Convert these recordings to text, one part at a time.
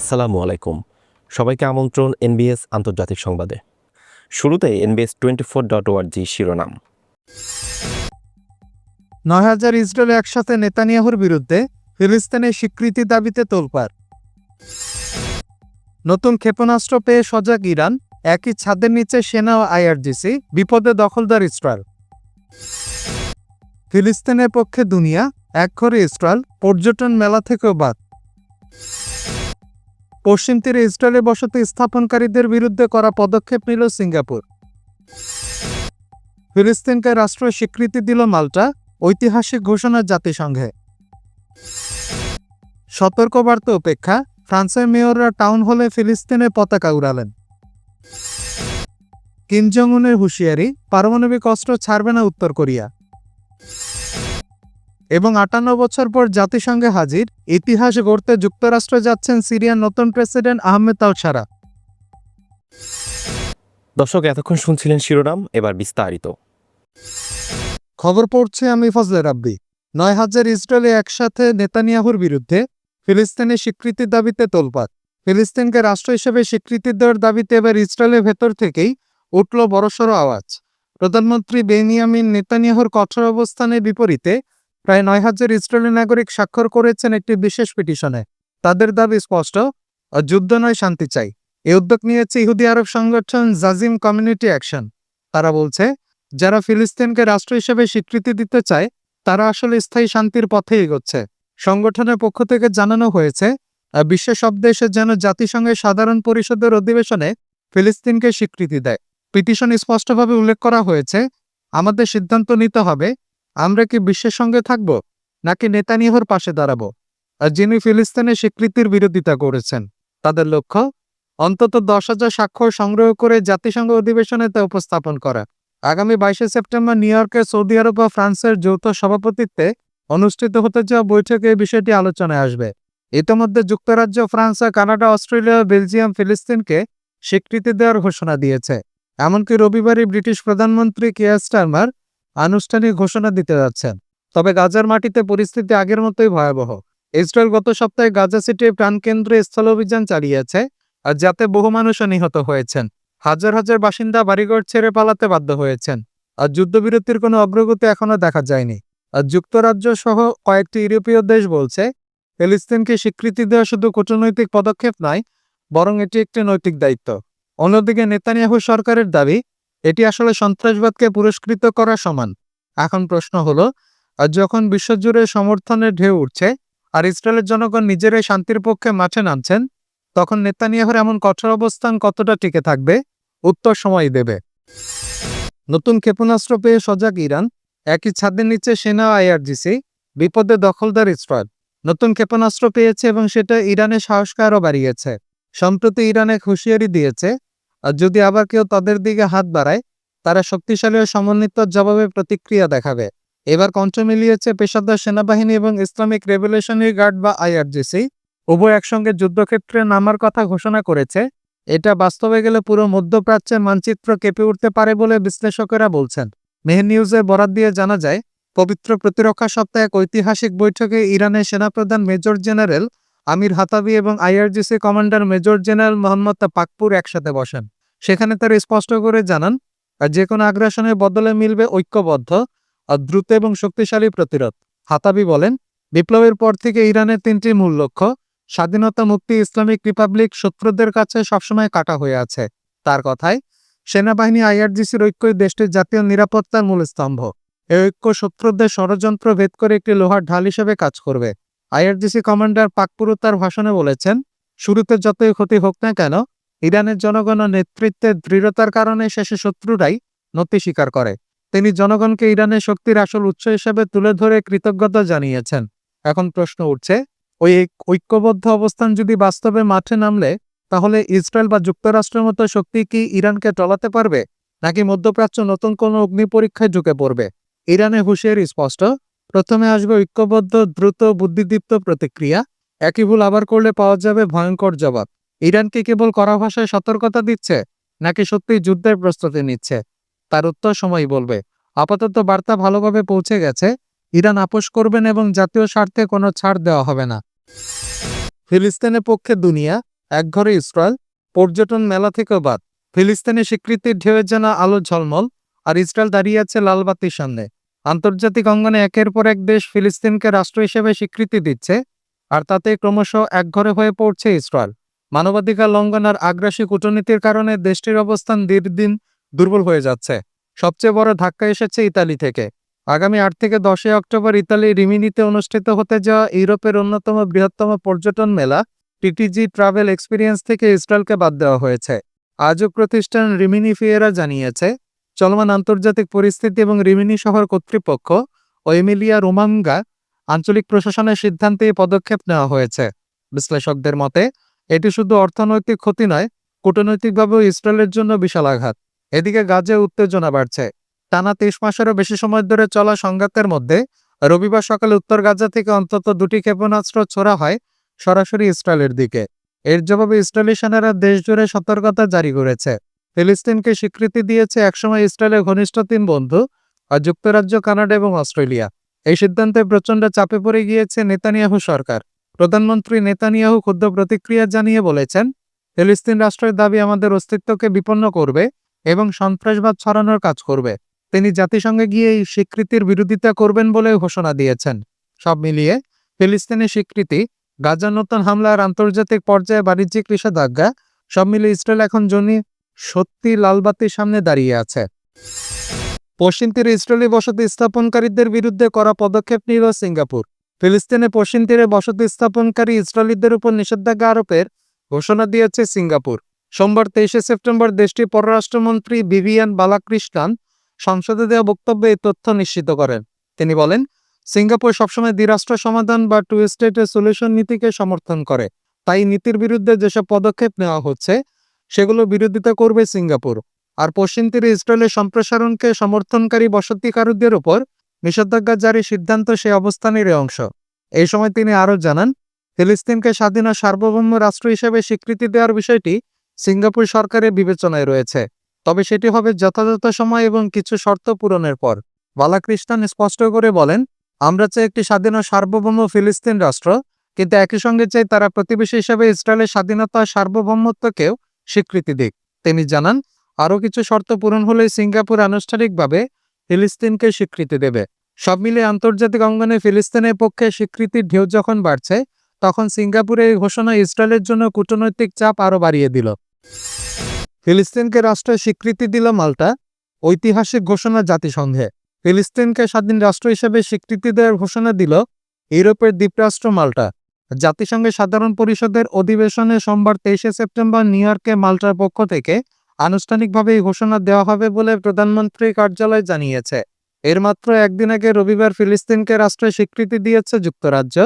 আসসালামু আলাইকুম। সবাইকে আমন্ত্রণ এনবিএস আন্তর্জাতিক সংবাদে। শুরুতে এনবিএস টোয়েন্টি ফোর ডট ওয়ার্জি শিরোনাম। নয় হাজার ইসরায়েল একসাথে নেতানিয়াহুর বিরুদ্ধে ফিলিস্তিনের স্বীকৃতি দাবিতে তোলপাড়। নতুন ক্ষেপণাস্ত্র পেয়ে সজাগ ইরান, একই ছাদের নিচে সেনা ও আইআরজিসি বিপদে দখলদার ইসরায়েল। ফিলিস্তিনের পক্ষে দুনিয়া, এক ঘরে ইসরায়েল, পর্যটন মেলা থেকেও বাদ। পশ্চিম তীরে ইসরায়েলে বসতি স্থাপনকারীদের বিরুদ্ধে করা পদক্ষেপ নিল সিঙ্গাপুর। ফিলিস্তিনকে রাষ্ট্র স্বীকৃতি দিল মাল্টা, ঐতিহাসিক ঘোষণা জাতিসংঘে। সতর্কবার্তা উপেক্ষা, ফ্রান্সের মেয়ররা টাউন হলে ফিলিস্তিনের পতাকা উড়ালেন। কিম জং উনের হুঁশিয়ারি, পারমাণবিক অস্ত্র ছাড়বে না উত্তর কোরিয়া। এবং আটান্ন বছর পর জাতিসংঘে হাজির ইতিহাস গড়তে যুক্তরাষ্ট্রে যাচ্ছেন সিরিয়ার নতুন প্রেসিডেন্ট আহমেদ আল সারা। দর্শক এতক্ষণ শুনছিলেন শিরোনাম এবার বিস্তারিত। খবর পড়ছে আমি ফজলে রাব্বি। নয় হাজার ইসরায়েলে একসাথে নেতানিয়াহুর বিরুদ্ধে ফিলিস্তিনের স্বীকৃতির দাবিতে তোলপাত ফিলিস্তিনকে রাষ্ট্র হিসেবে স্বীকৃতি দেওয়ার দাবিতে এবার ইসরায়েলের ভেতর থেকেই উঠল বড়সড় আওয়াজ। প্রধানমন্ত্রী বেনিয়ামিন নেতানিয়াহুর কঠোর অবস্থানের বিপরীতে প্রায় নয় হাজার ইসরায়েলি নাগরিক স্বাক্ষর করেছেন একটি বিশেষ পিটিশনে। তাদের দাবি স্পষ্ট যুদ্ধ নয় শান্তি চাই। এই উদ্যোগ নিয়েছে ইহুদি আরব সংগঠন জাজিম কমিউনিটি অ্যাকশন। তারা বলছে যারা ফিলিস্তিনকে রাষ্ট্র হিসেবে স্বীকৃতি দিতে চায় তারা আসলে স্থায়ী শান্তির পথে এগোচ্ছে। সংগঠনের পক্ষ থেকে জানানো হয়েছে আহ, বিশ্বের সব দেশে যেন জাতিসংঘের সাধারণ পরিষদের অধিবেশনে ফিলিস্তিনকে স্বীকৃতি দেয়। পিটিশন স্পষ্টভাবে উল্লেখ করা হয়েছে আমাদের সিদ্ধান্ত নিতে হবে আমরা কি বিশ্বের সঙ্গে থাকব, নাকি নেতানিয়াহুর পাশে দাঁড়াব? আর যিনি ফিলিস্তিনের স্বীকৃতির বিরোধিতা করেছেন, তাদের লক্ষ্য? অন্তত দশ হাজার স্বাক্ষর সংগ্রহ করে জাতিসংঘ অধিবেশনে তা উপস্থাপন করা। আগামী বাইশে সেপ্টেম্বর নিউ ইয়র্কে সৌদি আরব ও ফ্রান্সের যৌথ সভাপতিত্বে অনুষ্ঠিত হতে যাওয়া বৈঠকে এই বিষয়টি আলোচনায় আসবে। ইতিমধ্যে যুক্তরাজ্য, ফ্রান্স, কানাডা, অস্ট্রেলিয়া বেলজিয়াম ফিলিস্তিনকে স্বীকৃতি দেওয়ার ঘোষণা দিয়েছে। এমনকি রবিবারই ব্রিটিশ প্রধানমন্ত্রী কেয়ার স্টারমার আনুষ্ঠানিক ঘোষণা দিতে যাচ্ছেন। তবে গাজার মাটিতে পরিস্থিতি আগের মতোই ভয়াবহ। ইসরায়েল গত সপ্তাহে গাজা সিটির প্রাণকেন্দ্রে স্থল অভিযান চালিয়েছে, আর যাতে বহু মানুষও নিহত হয়েছেন। হাজার হাজার বাসিন্দা বাড়িঘর ছেড়ে পালাতে বাধ্য হয়েছেন, আর যুদ্ধবিরতির কোনো অগ্রগতি এখনও দেখা যায়নি। আর যুক্তরাজ্য সহ কয়েকটি ইউরোপীয় দেশ বলছে, ফিলিস্তিনকে স্বীকৃতি দেওয়া শুধু কূটনৈতিক পদক্ষেপ নয়, বরং এটি একটি নৈতিক দায়িত্ব। অন্যদিকে নেতানিয়াহু সরকারের দাবি এটি আসলে সন্ত্রাসবাদকে পুরস্কৃত করা সমান। এখন প্রশ্ন হলো যখন বিশ্বজুড়ে সমর্থনের ঢেউ উঠছে আর ইসরায়েলের জনগণ নিজেরাই শান্তির পক্ষে মাঠে নামছেন, তখন নেতানিয়াহুর এমন কঠোর অবস্থান কতটা টিকে থাকবে? উত্তর সময় দেবে। নতুন ক্ষেপণাস্ত্র পেয়ে সজাগ ইরান, একই ছাদের নিচে সেনা আইআরজিসি, বিপদে দখলদার ইসরায়েল। নতুন ক্ষেপণাস্ত্র পেয়েছে এবং সেটা ইরানের সাহসকে আরও বাড়িয়েছে। সম্প্রতি ইরানে হুঁশিয়ারি দিয়েছে আর যদি আবার কেউ তাদের দিকে হাত বাড়ায়, তারা শক্তিশালী ও সমন্বিত জবাবে প্রতিক্রিয়া দেখাবে। এবার কণ্ঠ মিলিয়েছে পেশাদার সেনাবাহিনী এবং ইসলামিক রেভলিউশনারি গার্ড বা আইআরজিসি উভয় একসঙ্গে যুদ্ধক্ষেত্রে নামার কথা ঘোষণা করেছে। এটা বাস্তবে গেলে পুরো মধ্যপ্রাচ্যের মানচিত্র কেঁপে উঠতে পারে বলে বিশ্লেষকেরা বলছেন। মেহের নিউজে বরাত দিয়ে জানা যায়, পবিত্র প্রতিরক্ষা সপ্তাহে এক ঐতিহাসিক বৈঠকে ইরানের সেনাপ্রধান মেজর জেনারেল আমির হাতাবি এবং IRGC commander major general Mohammad Pakpour একসাথে বসেন। সেখানে তারা স্পষ্ট করে জানান যে কোনো আগ্রাসনের বদলে মিলবে ঐক্যবদ্ধ দ্রুত এবং শক্তিশালী প্রতিরোধ। হাতাবি বলেন, বিপ্লবের পর থেকে ইরানের তিনটি মূল লক্ষ্য, স্বাধীনতা মুক্তি, ইসলামিক রিপাবলিক, শত্রুদের কাছে সবসময় কাটা হয়ে আছে। তার কথায়, সেনাবাহিনী আইআরজিসির ঐক্যই দেশটির জাতীয় নিরাপত্তার মূল স্তম্ভ। এই ঐক্য শত্রুদের ষড়যন্ত্র ভেদ করে একটি লোহার ঢাল হিসেবে কাজ করবে। আইআরজিসি কমান্ডার পাকপুরু তার ভাষণে বলেছেন, শুরুতে যতই ক্ষতি হোক না কেন ইরানের জনগণ নেতৃত্বের দৃঢ়তার কারণে শেষে শত্রুরাই নতি স্বীকার করে। তিনি জনগণকে ইরানের শক্তির আসল উৎস হিসেবে তুলে ধরে কৃতজ্ঞতা জানিয়েছেন। এখন প্রশ্ন উঠছে, ওই ঐক্যবদ্ধ অবস্থান যদি বাস্তবে মাঠে নামলে, তাহলে ইসরায়েল বা যুক্তরাষ্ট্রের মতো শক্তি কি ইরানকে টলাতে পারবে? নাকি মধ্যপ্রাচ্য নতুন কোনো অগ্নি পরীক্ষায় ঢুকে পড়বে? ইরানে হুঁশিয়ারি স্পষ্ট, প্রথমে আসবে ঐক্যবদ্ধ, দ্রুত, বুদ্ধিদীপ্ত প্রতিক্রিয়া। একই ভুল আবার করলে পাওয়া যাবে ভয়ঙ্কর জবাব। ইরান কি কেবল কড়া ভাষায় সতর্কতা দিচ্ছে, নাকি সত্যিই যুদ্ধের প্রস্তুতি নিচ্ছে? তার উত্তর সময় বলবে। আপাতত বার্তা ভালোভাবে পৌঁছে গেছে। ইরান আপোষ করবেন এবং জাতীয় স্বার্থে কোনো ছাড় দেওয়া হবে না। ফিলিস্তিনের পক্ষে দুনিয়া একঘরে ইসরায়েল, পর্যটন মেলা থেকে বাদ। ফিলিস্তিনের স্বীকৃতির ঢেউয়ে যেন আলো ঝলমল, আর ইসরায়েল দাঁড়িয়ে আছে লালবাতির সামনে। আন্তর্জাতিক অঙ্গনে একের পর এক দেশ ফিলিস্তিনকে রাষ্ট্র হিসেবে স্বীকৃতি দিচ্ছে, আর তাতে ক্রমশ একঘরে হয়ে পড়ছে ইসরায়েল। মানবাধিকার লঙ্ঘন আর আগ্রাসী কূটনীতির কারণে দেশটির অবস্থান দিন দুর্বল হয়ে যাচ্ছে। সবচেয়ে বড় ধাক্কা এসেছে ইতালি থেকে। আগামী আট থেকে দশই অক্টোবর ইতালি রিমিনিতে অনুষ্ঠিত হতে যাওয়া ইউরোপের অন্যতম বৃহত্তম পর্যটন মেলা টিটিজি ট্রাভেল এক্সপিরিয়েন্স থেকে ইসরায়েলকে বাদ দেওয়া হয়েছে। আয়োজক প্রতিষ্ঠান রিমিনি ফিয়েরা জানিয়েছে, চলমান আন্তর্জাতিক পরিস্থিতি এবং রিমিনি শহর কর্তৃপক্ষ ও এমিলিয়া রোমাঙ্গা আঞ্চলিক প্রশাসনের সিদ্ধান্তে পদক্ষেপ নেওয়া হয়েছে। বিশ্লেষকদের মতে এটি শুধু অর্থনৈতিক ক্ষতি নয়, কূটনৈতিকভাবেও ইসরায়েলের জন্য বিশাল আঘাত। এদিকে গাজে উত্তেজনা বাড়ছে। টানা তেইশ মাসেরও বেশি সময় ধরে চলা সংঘাতের মধ্যে রবিবার সকালে উত্তর গাজা থেকে অন্তত দুটি ক্ষেপণাস্ত্র ছোড়া হয় সরাসরি ইসরায়েলের দিকে। এর জবাবে ইসরায়েলি সেনারা দেশজুড়ে সতর্কতা জারি করেছে। ফিলিস্তিনকে স্বীকৃতি দিয়েছে একসময় ইসরায়েলের ঘনিষ্ঠ তিন বন্ধু আর যুক্তরাজ্য, কানাডা এবং অস্ট্রেলিয়া। এই সিদ্ধান্তে প্রচণ্ড চাপে পড়ে গিয়েছে নেতানিয়াহু সরকার। প্রধানমন্ত্রী নেতানিয়াহু ক্ষুদ্র প্রতিক্রিয়া জানিয়ে বলেছেন, ফিলিস্তিন রাষ্ট্রের দাবি আমাদের অস্তিত্বকে বিপন্ন করবে এবং সন্ত্রাসবাদ ছড়ানোর কাজ করবে। তিনি জাতিসংঘে গিয়ে এই স্বীকৃতির বিরোধিতা করবেন বলে ঘোষণা দিয়েছেন। সব মিলিয়ে ফিলিস্তিনের স্বীকৃতি, গাজার নতুন হামলার আন্তর্জাতিক পর্যায়ে বাণিজ্যিক নিষেধাজ্ঞা, সব মিলিয়ে ইসরায়েল এখন জনি সত্যি লালবাতির সামনে দাঁড়িয়ে আছে। পশ্চিম তীরে ইসরায়েলি বসতি স্থাপনকারীদের বিরুদ্ধে করা পদক্ষেপ নিল সিঙ্গাপুর। ফিলিস্তিনে পশ্চিম তীরে বসতি স্থাপনকারী ইসরায়েলিদের উপর নিষেধাজ্ঞা আরোপের ঘোষণা দিয়েছে সিঙ্গাপুর। সোমবার তেইশে সেপ্টেম্বর দেশটির পররাষ্ট্রমন্ত্রী বিভিয়ান বালাকৃষ্ণান সংসদে দেওয়া বক্তব্যে এই তথ্য নিশ্চিত করেন। তিনি বলেন, সিঙ্গাপুর সবসময় দ্বিরাষ্ট্র সমাধান বা টু স্টেটের সলিউশন নীতিকে সমর্থন করে। তাই নীতির বিরুদ্ধে যেসব পদক্ষেপ নেওয়া হচ্ছে, সেগুলো বিরোধিতা করবে সিঙ্গাপুর। আর পশ্চিম তীরে ইসরায়েলের সম্প্রসারণকে সমর্থনকারী বসতিকারীদের উপর নিষেধাজ্ঞা জারির সিদ্ধান্ত সেই অবস্থানেরই অংশ। এই সময় তিনি আরও জানান, ফিলিস্তিনকে স্বাধীন সার্বভৌম রাষ্ট্র হিসেবে স্বীকৃতি দেওয়ার বিষয়টি সিঙ্গাপুর সরকারের বিবেচনায় রয়েছে। তবে সেটি হবে যথাযথ সময় এবং কিছু শর্ত পূরণের পর। বালাকৃষ্ণান স্পষ্ট করে বলেন, আমরা চাই একটি স্বাধীন সার্বভৌম ফিলিস্তিন রাষ্ট্র, কিন্তু একই সঙ্গে চাই তারা প্রতিবেশী হিসেবে ইসরায়েলের স্বাধীনতা সার্বভৌমত্বকেও স্বীকৃতি দিক। তিনি জানান, আরও কিছু শর্ত পূরণ হলে সিঙ্গাপুর আনুষ্ঠানিকভাবে ফিলিস্তিনকে স্বীকৃতি দেবে। সব মিলিয়ে আন্তর্জাতিক অঙ্গনে ফিলিস্তিনের পক্ষে স্বীকৃতির ঢেউ যখন বাড়ছে, তখন সিঙ্গাপুরের এই ঘোষণা ইসরায়েলের জন্য কূটনৈতিক চাপ আরও বাড়িয়ে দিল। ফিলিস্তিনকে রাষ্ট্রের স্বীকৃতি দিল মাল্টা, ঐতিহাসিক ঘোষণা জাতিসংঘে। ফিলিস্তিনকে স্বাধীন রাষ্ট্র হিসেবে স্বীকৃতি দেওয়ার ঘোষণা দিল ইউরোপের দ্বীপরাষ্ট্র মাল্টা। জাতিসংঘের সাধারণ পরিষদের অধিবেশনে সোমবার তেইশে সেপ্টেম্বর নিউ ইয়র্কে মাল্টার পক্ষ থেকে আনুষ্ঠানিকভাবে এই ঘোষণা দেওয়া হবে বলে প্রধানমন্ত্রী কার্যালয় জানিয়েছে। এর মাত্র একদিন আগে রবিবার ফিলিস্তিনকে রাষ্ট্রের স্বীকৃতি দিয়েছে যুক্তরাজ্য,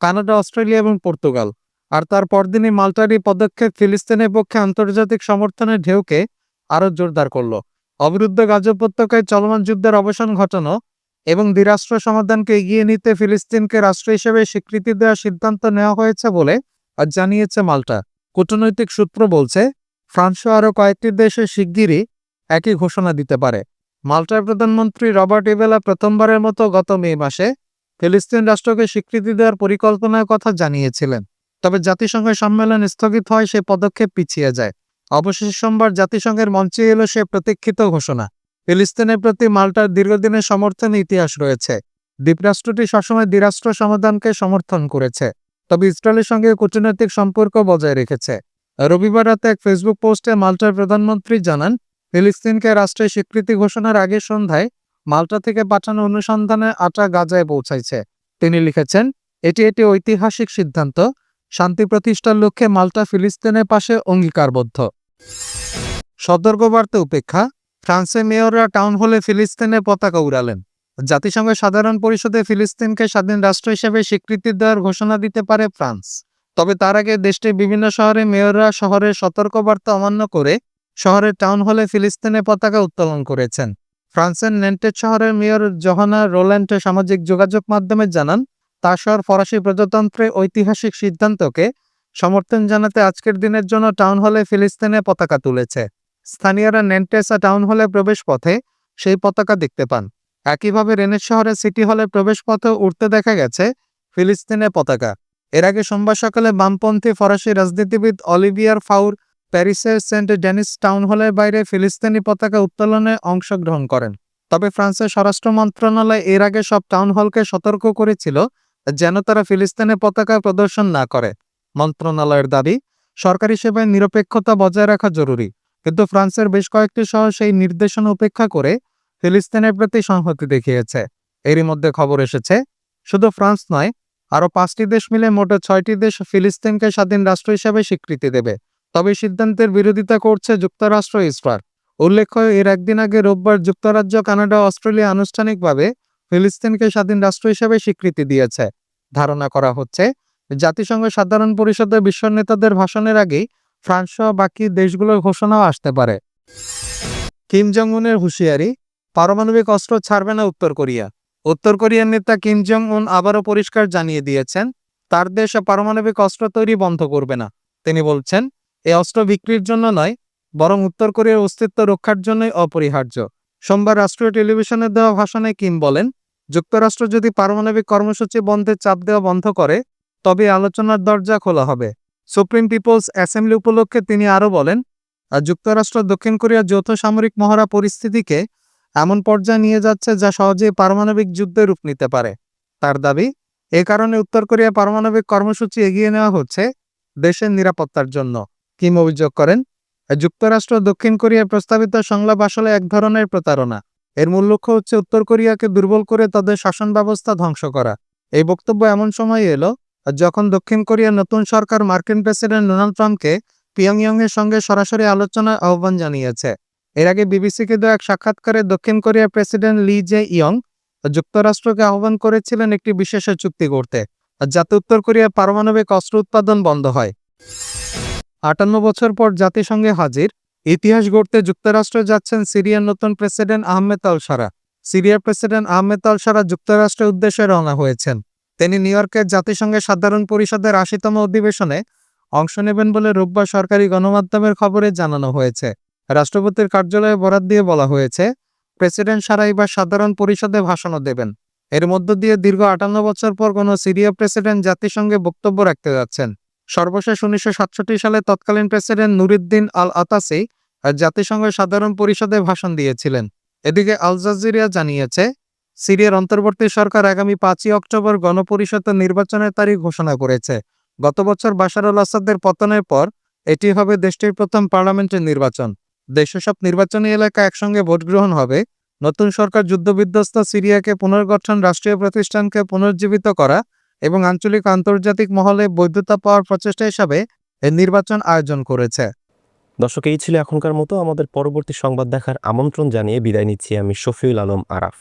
কানাডা, অস্ট্রেলিয়া এবং পর্তুগাল। আর তার পরদিনই মাল্টার এই পদক্ষেপ ফিলিস্তিনের পক্ষে আন্তর্জাতিক সমর্থনের ঢেউকে আরও জোরদার করল। অবিরুদ্ধ গাজ উপত্যকায় চলমান যুদ্ধের অবসান ঘটানো এবং দ্বিরাষ্ট্র সমাধানকে এগিয়ে নিতে ফিলিস্তিনকে রাষ্ট্র হিসেবে স্বীকৃতি দেওয়ার সিদ্ধান্ত নেওয়া হয়েছে বলে জানিয়েছে মাল্টা। কূটনৈতিক সূত্র বলছে, ফ্রান্সও আরও কয়েকটি দেশে শিগগিরই একই ঘোষণা দিতে পারে। মাল্টার প্রধানমন্ত্রী রবার্ট ইভেলা প্রথমবারের মতো গত মে মাসে ফিলিস্তিন রাষ্ট্রকে স্বীকৃতি দেওয়ার পরিকল্পনার কথা জানিয়েছিলেন। তবে জাতিসংঘের সম্মেলন স্থগিত হয়, সে পদক্ষেপ পিছিয়ে যায়। অবশেষে সোমবার জাতিসংঘের মঞ্চে এলো সে প্রতীক্ষিত ঘোষণা। ফিলিস্তিনের প্রতি মাল্টার দীর্ঘদিনের সমর্থনে ইতিহাস রয়েছে। দ্বীপরাষ্ট্রটি সবসময় দ্বিরাষ্ট্র সমাধানকে সমর্থন করেছে, তবে ইসরায়েলের সঙ্গে কূটনৈতিক সম্পর্ক বজায় রেখেছে। রবিবার রাতে এক ফেসবুক পোস্টে মাল্টার প্রধানমন্ত্রী জানান ফিলিস্তিনকে রাষ্ট্রের স্বীকৃতি ঘোষণার আগে সন্ধ্যায় মাল্টা থেকে পাঠানো অনুসন্ধানে আটা গাজায় পৌঁছাইছে। তিনি লিখেছেন, এটি একটি ঐতিহাসিক সিদ্ধান্ত। শান্তি প্রতিষ্ঠার লক্ষ্যে মাল্টা ফিলিস্তিনের পাশে অঙ্গীকারবদ্ধ। সতর্কবার্তা উপেক্ষা, ফ্রান্সের মেয়ররা টাউন হলে ফিলিস্তিনের পতাকা উড়ালেন। জাতিসংঘের সাধারণ পরিষদে ফিলিস্তিনকে স্বাধীন রাষ্ট্র হিসেবে স্বীকৃতি দেওয়ার ঘোষণা দিতে পারে ফ্রান্স। তবে তার আগে দেশটির বিভিন্ন শহরে মেয়ররা শহরের সতর্কবার্তা অমান্য করে শহরের টাউন হলে ফিলিস্তিনের পতাকা উত্তোলন করেছেন। ফ্রান্সের নেন্টেড শহরের মেয়র জহানা রোল্যান্ড সামাজিক যোগাযোগ মাধ্যমে জানান তার শহর ফরাসি প্রজাতন্ত্রের ঐতিহাসিক সিদ্ধান্তকে সমর্থন জানাতে আজকের দিনের জন্য টাউন হলে ফিলিস্তিনে পতাকা তুলেছে। স্থানীয়রা নেন্টেসা টাউন হলে প্রবেশ পথে সেই পতাকা দেখতে পান। একইভাবে রেনেস শহরের সিটি হলে প্রবেশ পথে উঠতে দেখা গেছে ফিলিস্তিনের পতাকা। এর আগে সোমবার সকালে বামপন্থী ফরাসি রাজনীতিবিদ অলিভিয়ার ফাউর প্যারিসের সেন্ট ডেনিস টাউন হলের বাইরে ফিলিস্তিনি পতাকা উত্তোলনে অংশগ্রহণ করেন। তবে ফ্রান্সের স্বরাষ্ট্র মন্ত্রণালয় এর আগে সব টাউন হলকে সতর্ক করেছিল যেন তারা ফিলিস্তিনের পতাকা প্রদর্শন না করে। মন্ত্রণালয়ের দাবি, সরকারি সেবায় নিরপেক্ষতা বজায় রাখা জরুরি। কিন্তু ফ্রান্সের বেশ কয়েকটি শহর সেই নির্দেশনা উপেক্ষা করে ফিলিস্তিনের প্রতি সংহতি দেখিয়েছে। এরই মধ্যে খবর এসেছে, শুধু ফ্রান্স নয়, আরও পাঁচটি দেশ মিলে মোট ছয়টি দেশ ফিলিস্তিনকে স্বাধীন রাষ্ট্র হিসেবে স্বীকৃতি দেবে। তবে সিদ্ধান্তের বিরোধিতা করছে যুক্তরাষ্ট্র ইসরায়েল। উল্লেখ্য, এর একদিন আগে রোববার যুক্তরাজ্য, কানাডা অস্ট্রেলিয়া আনুষ্ঠানিকভাবে ফিলিস্তিনকে স্বাধীন রাষ্ট্র হিসেবে স্বীকৃতি দিয়েছে। ধারণা করা হচ্ছে, জাতিসংঘ সাধারণ পরিষদের বিশ্ব নেতাদের ভাষণের আগেই ফ্রান্স সহ বাকি দেশগুলোর ঘোষণাও আসতে পারে। কিম জং উনের হুঁশিয়ারি, পারমাণবিক অস্ত্র ছাড়বে না উত্তর কোরিয়া। উত্তর কোরিয়ার নেতা কিম জং উন আবারও পরিষ্কার জানিয়ে দিয়েছেন, তার দেশ পারমাণবিক অস্ত্র তৈরি বন্ধ করবে না। তিনি বলছেন এই অস্ত্র বিক্রির জন্য নয়, বরং উত্তর কোরিয়ার অস্তিত্ব রক্ষার জন্যই অপরিহার্য। সোমবার রাষ্ট্রীয় টেলিভিশনে দেওয়া ভাষণে কিম বলেন, যুক্তরাষ্ট্র যদি পারমাণবিক কর্মসূচি বন্ধে চাপ দেওয়া বন্ধ করে, তবে আলোচনার দরজা খোলা হবে। সুপ্রিম পিপলস অ্যাসেম্বলি উপলক্ষে তিনি আরও বলেন যুক্তরাষ্ট্র দক্ষিণ কোরিয়ার যৌথ সামরিক মহড়া পরিস্থিতিকে এমন পর্যায়ে নিয়ে যাচ্ছে যা সহজেই পারমাণবিক যুদ্ধে রূপ নিতে পারে। তার দাবি, এ কারণে উত্তর কোরিয়া পারমাণবিক কর্মসূচি এগিয়ে নেওয়া হচ্ছে দেশের নিরাপত্তার জন্য। কিম অভিযোগ করেন, যুক্তরাষ্ট্র দক্ষিণ কোরিয়ার প্রস্তাবিত সংলাপ আসলে এক ধরনের প্রতারণা। এর মূল লক্ষ্য হচ্ছে উত্তর কোরিয়াকে দুর্বল করে তাদের শাসন ব্যবস্থা ধ্বংস করা। এই বক্তব্য এমন সময় এলো, যখন দক্ষিণ কোরিয়ার নতুন সরকার মার্কিন প্রেসিডেন্ট ডোনাল্ড ট্রাম্পকে পিয়ংইয়ং এর সঙ্গে সরাসরি আলোচনার আহ্বান জানিয়েছে। এর আগে বিবিসিকে দেওয়া এক সাক্ষাৎকারে দক্ষিণ কোরিয়ার প্রেসিডেন্ট লি জে ইয়ং যুক্তরাষ্ট্রকে আহ্বান করেছিলেন একটি বিশেষ চুক্তি করতে, যাতে উত্তর কোরিয়া পারমাণবিক অস্ত্র উৎপাদন বন্ধ হয়। আটান্ন বছর পর জাতিসংঘে হাজির, ইতিহাস গড়তে যুক্তরাষ্ট্র যাচ্ছেন সিরিয়ার নতুন প্রেসিডেন্ট আহমেদ আল সারা সিরিয়ার প্রেসিডেন্ট আহমেদ আল সারা যুক্তরাষ্ট্রের উদ্দেশ্যে রওনা হয়েছেন। তিনি নিউ ইয়র্কের জাতিসংঘের সাধারণ পরিষদের আশিতম অধিবেশনে অংশ নেবেন বলে রোববার সরকারি গণমাধ্যমের খবরে জানানো হয়েছে। রাষ্ট্রপতির কার্যালয়ে বরাদ দিয়ে বলা হয়েছে, প্রেসিডেন্ট সারা এবার সাধারণ পরিষদে ভাষণও দেবেন। এর মধ্য দিয়ে দীর্ঘ আটান্ন বছর পর কোনো সিরিয়া প্রেসিডেন্ট জাতিসংঘে বক্তব্য রাখতে যাচ্ছেন। সর্বশেষ উনিশশো সাতষট্টি সালে তৎকালীন প্রেসিডেন্ট নুরুদ্দিন আল আতাসি জাতিসংঘের সাধারণ পরিষদে ভাষণ দিয়েছিলেন। এদিকে আল জাজিরিয়া জানিয়েছে, সিরিয়ার অন্তর্বর্তী সরকার আগামী পাঁচই অক্টোবর গণপরিষদের নির্বাচনের তারিখ ঘোষণা করেছে। গত বছর বাশারুল আসাদের পতনের পর এটি হবে দেশটির প্রথম পার্লামেন্টের নির্বাচন। দেশের সব নির্বাচনী এলাকা একসঙ্গে ভোট গ্রহণ হবে। নতুন সরকার যুদ্ধবিধ্বস্ত সিরিয়াকে পুনর্গঠন, রাষ্ট্রীয় প্রতিষ্ঠানকে পুনর্জীবিত করা এবং আঞ্চলিক আন্তর্জাতিক মহলে বৈধতা পাওয়ার প্রচেষ্টা হিসাবে এই নির্বাচন আয়োজন করেছে। দর্শক, এই ছিল এখনকার মতো। আমাদের পরবর্তী সংবাদ দেখার আমন্ত্রণ জানিয়ে বিদায় নিচ্ছি আমি শফিউল আলম আরাফ।